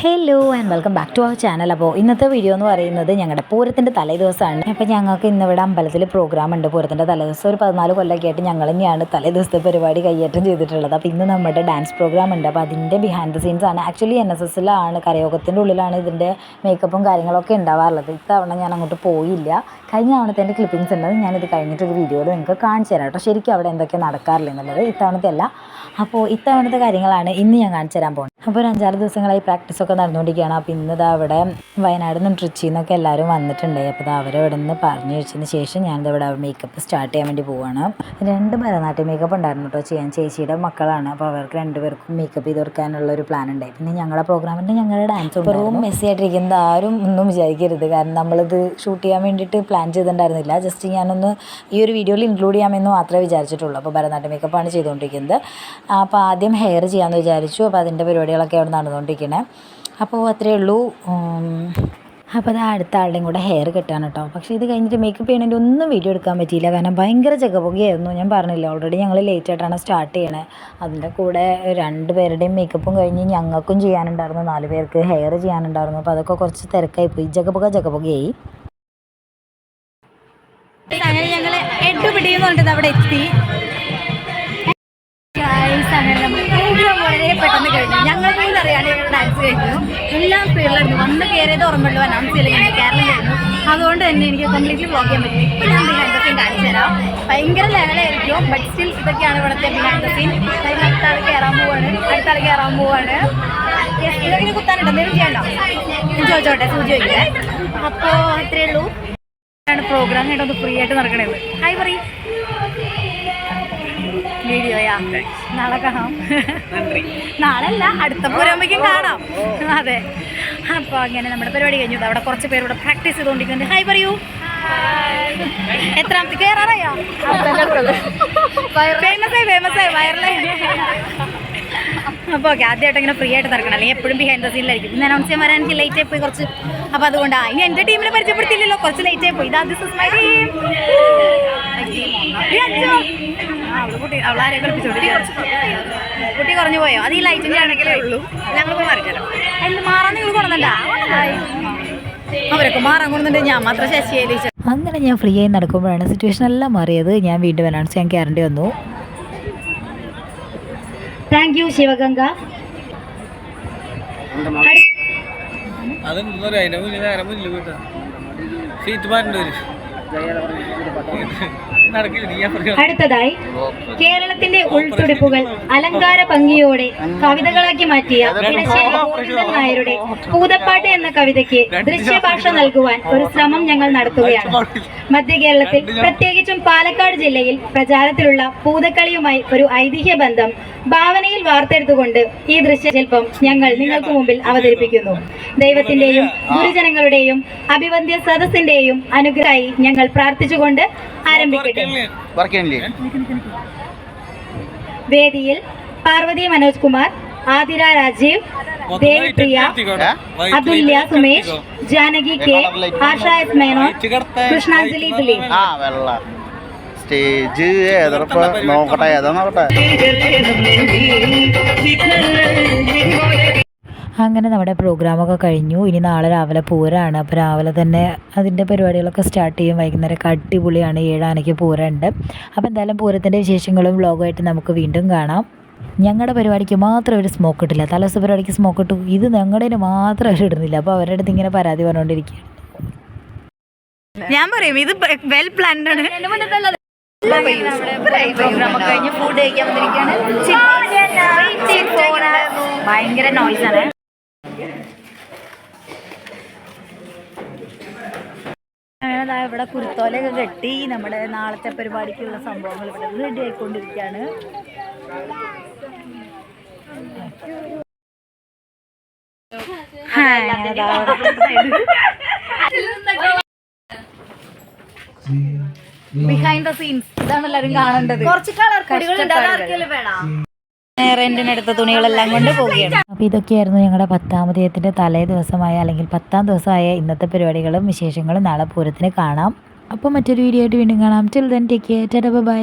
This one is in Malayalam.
Hello and welcome back to our channel അപ്പോൾ ഇന്നത്തെ വീഡിയോ എന്ന് പറയുന്നത് ഞങ്ങളുടെ പൂരത്തിന്റെ തലേദിവസമാണ് അപ്പോൾ ഞങ്ങൾക്ക് ഇന്നിവിടെ അമ്പലത്തിൽ പ്രോഗ്രാം ഉണ്ട്. പൂരത്തിന്റെ തലേദിവസം ഒരു പതിനാല് കൊല്ലമൊക്കെ ആയിട്ട് ഞങ്ങൾ തന്നെയാണ് തലേദിവസത്തെ പരിപാടി കൈയേറ്റം ചെയ്തിട്ടുള്ളത്. അപ്പോൾ ഇന്ന് നമ്മുടെ ഡാൻസ് പ്രോഗ്രാം ഉണ്ട്. അപ്പോൾ അതിന്റെ ബിഹൈൻഡ് ദ സീൻസ് ആണ്. ആക്ച്വലി എൻ എസ് എസിലാണ് കരയോഗത്തിന്റെ ഉള്ളിലാണ് ഇതിന്റെ മേക്കപ്പും കാര്യങ്ങളൊക്കെ ഉണ്ടാവാറുള്ളത്. ഇത്തവണ ഞാൻ അങ്ങോട്ട് പോയില്ല. കഴിഞ്ഞ തവണത്തെ എന്റെ ക്ലിപ്പിങ്സ് ഉണ്ടത് ഞാനിത് കഴിഞ്ഞിട്ടൊരു വീഡിയോയിൽ നിങ്ങൾക്ക് കാണിച്ചു തരാം കേട്ടോ. ശരിക്കും അവിടെ എന്തൊക്കെ നടക്കാറില്ല എന്നുള്ളത് ഇത്തവണത്തെ അല്ല. അപ്പോൾ ഇത്തവണത്തെ കാര്യങ്ങളാണ് ഇന്ന് ഞാൻ കാണിച്ചു തരാൻ പോകുന്നത് അപ്പോൾ ഒരു അഞ്ചാറ് ദിവസങ്ങളായി പ്രാക്ടീസൊക്കെ നടന്നുകൊണ്ടിരിക്കുകയാണ്. അപ്പോൾ ഇന്ന് ഇതാ അവിടെ വയനാട് നിന്നും ട്രിച്ചിൽ നിന്നൊക്കെ എല്ലാവരും വന്നിട്ടുണ്ടായി. അപ്പോൾ ഇത് അവരവിടെ നിന്ന് പറഞ്ഞു വെച്ചതിന് ശേഷം ഞാനിത് ഇവിടെ മേക്കപ്പ് സ്റ്റാർട്ട് ചെയ്യാൻ വേണ്ടി പോവാണ്. രണ്ട് ഭരതനാട്യം മേക്കപ്പ് ഉണ്ടായിരുന്നു കേട്ടോ ചെയ്യാൻ. ചേച്ചിയുടെ മക്കളാണ്. അപ്പോൾ അവർക്ക് രണ്ടുപേർക്കും മേക്കപ്പ് ചെയ്ത് കൊടുക്കാനുള്ള ഒരു പ്ലാൻ ഉണ്ടായി. പിന്നെ ഞങ്ങളുടെ പ്രോഗ്രാമിന്റെ ഞങ്ങളുടെ ഡാൻസ് റൂം മെസ്സി ആയിട്ടിരിക്കുന്നത് ആരും ഒന്നും വിചാരിക്കരുത്. കാരണം നമ്മളിത് ഷൂട്ട് ചെയ്യാൻ വേണ്ടിയിട്ട് പ്ലാൻ ചെയ്തിട്ടുണ്ടായിരുന്നില്ല. ജസ്റ്റ് ഞാനൊന്ന് ഈ ഒരു വീഡിയോയിൽ ഇൻക്ലൂഡ് ചെയ്യാമെന്ന് മാത്രമേ വിചാരിച്ചിട്ടുള്ളൂ. അപ്പോൾ ഭരതനാട്യം മേക്കപ്പാണ് ചെയ്തുകൊണ്ടിരിക്കുന്നത്. അപ്പോൾ ആദ്യം ഹെയർ ചെയ്യാമെന്ന് വിചാരിച്ചു. അപ്പോൾ അതിന്റെ പരിപാടികളൊക്കെ അവിടെ നടന്നുകൊണ്ടിരിക്കണേ. അപ്പോൾ അത്രയേ ഉള്ളൂ. അപ്പോൾ അത് അടുത്ത ആളുടെയും കൂടെ ഹെയർ കെട്ടാണ് കേട്ടോ. പക്ഷേ ഇത് കഴിഞ്ഞിട്ട് മേക്കപ്പ് ചെയ്യണതിന്റെ ഒന്നും വീഡിയോ എടുക്കാൻ പറ്റിയില്ല. കാരണം ഭയങ്കര ജഗപുകയായിരുന്നു ഞാൻ പറഞ്ഞില്ല ഓൾറെഡി ഞങ്ങൾ ലേറ്റ് ആയിട്ടാണ് സ്റ്റാർട്ട് ചെയ്യണേ. അതിന്റെ കൂടെ രണ്ട് പേരുടെയും മേക്കപ്പും കഴിഞ്ഞ് ഞങ്ങൾക്കും ചെയ്യാനുണ്ടായിരുന്നു. നാല് പേർക്ക് ഹെയർ ചെയ്യാനുണ്ടായിരുന്നു. അപ്പോൾ അതൊക്കെ കുറച്ച് തിരക്കായി പോയി. ജഗപുക ജഗപുകയായി. അങ്ങനെ ഞങ്ങൾ എട്ട് പിടിയെന്ന് പറഞ്ഞിട്ട് അവിടെ എത്തി. കഴിഞ്ഞു. ഞങ്ങൾ പോലും അറിയാണ്ട് ഞങ്ങൾ ഡാൻസ് കഴിഞ്ഞു. എല്ലാം സ്പീഡിലായിരുന്നു വന്ന് കയറിയത് ഓർമ്മയുള്ളൂ. അനൗൺസ് ചെയ്യില്ല? കേരളത്തിലായിരുന്നു കേരളം അതുകൊണ്ട് തന്നെ എനിക്ക് കംപ്ലീറ്റ്ലി വ്ളോഗ് ചെയ്യാൻ പറ്റും. ഇപ്പം ഞാൻ ബിഹൈൻഡ് സീൻ കാണിച്ചു തരാം. ഭയങ്കര ലെവലായിരിക്കും ബട്ട് സ്റ്റിൽ ഇതൊക്കെയാണ് ഇവിടുത്തെ ബിഹൈൻഡ് സീൻ അടുത്ത ആൾ കയറാൻ പോവാണ്. അടുത്ത ആൾ കയറാൻ പോവാണ്. ഇതൊക്കെ കുത്താനുണ്ട്? എന്തെങ്കിലും ചെയ്യണ്ടോ? ചോദിച്ചോട്ടെ സൂചി വയ്ക്കേ അപ്പോൾ അത്രയേ ഉള്ളൂ. പ്രോഗ്രാം കേട്ടോ ഒന്ന് ഫ്രീ ആയിട്ട് നടക്കണേ ഹായ് പറയും വീഡിയോയാ. നാളെ കാണാം നാളെ അല്ല അടുത്ത പൂരമ്പയ്ക്കും കാണാം. അതെ. അപ്പോൾ അങ്ങനെ നമ്മുടെ പരിപാടി കഴിഞ്ഞു അവിടെ കുറച്ച് പേര് ഇവിടെ പ്രാക്ടീസ് ചെയ്തുകൊണ്ടിരിക്കുന്നുണ്ട്. ഹൈ പറയൂ. എത്രാമത്തെ കയറാറായോ ഫേമസ് ആയി ഫേമസ് ആയി വയറിലായി അപ്പോൾ ഓക്കെ ആദ്യമായിട്ട് ഇങ്ങനെ ഫ്രീ ആയിട്ട് നടക്കണം. അല്ലെങ്കിൽ എപ്പോഴും ബിഹൈൻഡ് ദ സീനിലായിരിക്കും ഇന്ന് അനൗൺസ് ചെയ്യാൻ വരാൻ എനിക്ക് ലേറ്റ് ആയി പോയി കുറച്ച്. അപ്പോൾ അതുകൊണ്ടാണ് ഇനി എന്റെ ടീമിനെ പരിചയപ്പെടുത്തിയില്ലല്ലോ. കുറച്ച് ലേറ്റ് ആയി പോയി ഇതാ ദിസ് ഇസ് മൈ ടീം കുട്ടി അവളാരെ കളിപ്പിച്ചോണ്ടിരിക്കുന്നത് കുട്ടി കുറഞ്ഞു പോയോ? അത് ഈ ലൈറ്റിന്റെ ആണെങ്കിലേ ഉള്ളൂ. ഞങ്ങൾ മാറിക്കല്ലോ അതിൽ മാറാൻ നിങ്ങൾ കൊണ്ടുവന്നണ്ട അവരൊക്കെ മാറാൻ കൊണ്ടുവന്നിട്ട് ഞാൻ മാത്രം ശശിയായി അങ്ങനെ ഞാൻ ഫ്രീ ആയി നടക്കുമ്പോഴാണ് സിറ്റുവേഷൻ എല്ലാം മാറിയത്. ഞാൻ വീണ്ടും അനൗൺസ് ചെയ്യാൻ കയറേണ്ടി വന്നു. Thank you Sivaganga. സീറ്റ് മാറ്റേണ്ടി വരും. അടുത്തതായി കേരളത്തിന്റെ ഉൾത്തുടിപ്പുകൾ അലങ്കാര ഭംഗിയോടെ കവിതകളാക്കി മാറ്റിയ നായരുടെ പൂതപ്പാട്ട് എന്ന കവിതയ്ക്ക് ദൃശ്യഭാഷ നൽകുവാൻ ഒരു ശ്രമം ഞങ്ങൾ നടത്തുകയാണ്. മധ്യ കേരളത്തിൽ പ്രത്യേകിച്ചും പാലക്കാട് ജില്ലയിൽ പ്രചാരത്തിലുള്ള പൂതക്കളിയുമായി ഒരു ഐതിഹ്യ ബന്ധം ഭാവനയിൽ വാർത്തെടുത്തുകൊണ്ട് ഈ ദൃശ്യശില്പം ഞങ്ങൾ നിങ്ങൾക്ക് മുമ്പിൽ അവതരിപ്പിക്കുന്നു. ദൈവത്തിന്റെയും ഗുരുജനങ്ങളുടെയും അഭിവന്ദ്യ സദസ്സിന്റെയും അനുഗ്രഹമായി ഞങ്ങൾ പ്രാർത്ഥിച്ചുകൊണ്ട് ആരംഭിക്കട്ടെ. വേദിയിൽ പാർവതി മനോജ് കുമാർ ആതിര രാജീവ് ദേവിപ്രിയ അതുല്യ സുമേഷ് ജാനകി കെ ആഷ എസ് മേനോൻ കൃഷ്ണാഞ്ജലി ദിലീപ്. ആ വെള്ള. സ്റ്റേജ് ഏതൊക്കെ നോക്കട്ടെ ഏതാ നോക്കട്ടെ. അങ്ങനെ നമ്മുടെ പ്രോഗ്രാമൊക്കെ കഴിഞ്ഞു ഇനി നാളെ രാവിലെ പൂരമാണ് അപ്പോൾ രാവിലെ തന്നെ അതിന്റെ പരിപാടികളൊക്കെ സ്റ്റാർട്ട് ചെയ്യും വൈകുന്നേരം അടിപൊളിയാണ് ഏഴാനയ്ക്ക് പൂരമുണ്ട് അപ്പോൾ എന്തായാലും പൂരത്തിന്റെ വിശേഷങ്ങളും വ്ളോഗുമായിട്ട് നമുക്ക് വീണ്ടും കാണാം ഞങ്ങളുടെ പരിപാടിക്ക് മാത്രം അവർ സ്മോക്ക് ഇട്ടില്ല തലേദിവസം പരിപാടിക്ക് സ്മോക്ക് ഇട്ടു ഇത് ഞങ്ങളുടെ മാത്രം അവർ ഇടുന്നില്ല അപ്പോൾ അവരുടെ അടുത്ത് ഇങ്ങനെ പരാതി പറഞ്ഞുകൊണ്ടിരിക്കുകയാണ് ഞാൻ പറയും ഇത് വെൽ പ്ലാൻഡ് ആണ് കഴിഞ്ഞ് ഫുഡ് കഴിക്കാൻ ഭയങ്കര നോയ്സ് ദാ ഇവിടെ കുരുത്തോലൊക്കെ കെട്ടി നമ്മുടെ നാളത്തെ പരിപാടിക്കുള്ള സംഭവങ്ങൾ ഇവിടെ റെഡി ആയിക്കൊണ്ടിരിക്കുകയാണ്. ബിഹൈൻഡ് ദ സീൻസ് ഇതാണ് എല്ലാവരും കാണേണ്ടത്. കുറച്ച് കളർ റെന്റിനെടുത്ത തുണികളെല്ലാം കൊണ്ട് പോവുകയാണ്. അപ്പോൾ ഇതൊക്കെയായിരുന്നു ഞങ്ങളുടെ പത്താമതയത്തിന്റെ തലേ ദിവസമായ അല്ലെങ്കിൽ പത്താം ദിവസമായ ഇന്നത്തെ പരിപാടികളും വിശേഷങ്ങളും നാളെ പൂരത്തിന് കാണാം. അപ്പോൾ മറ്റൊരു വീഡിയോ ആയിട്ട് വീണ്ടും കാണാം. Till then take care bye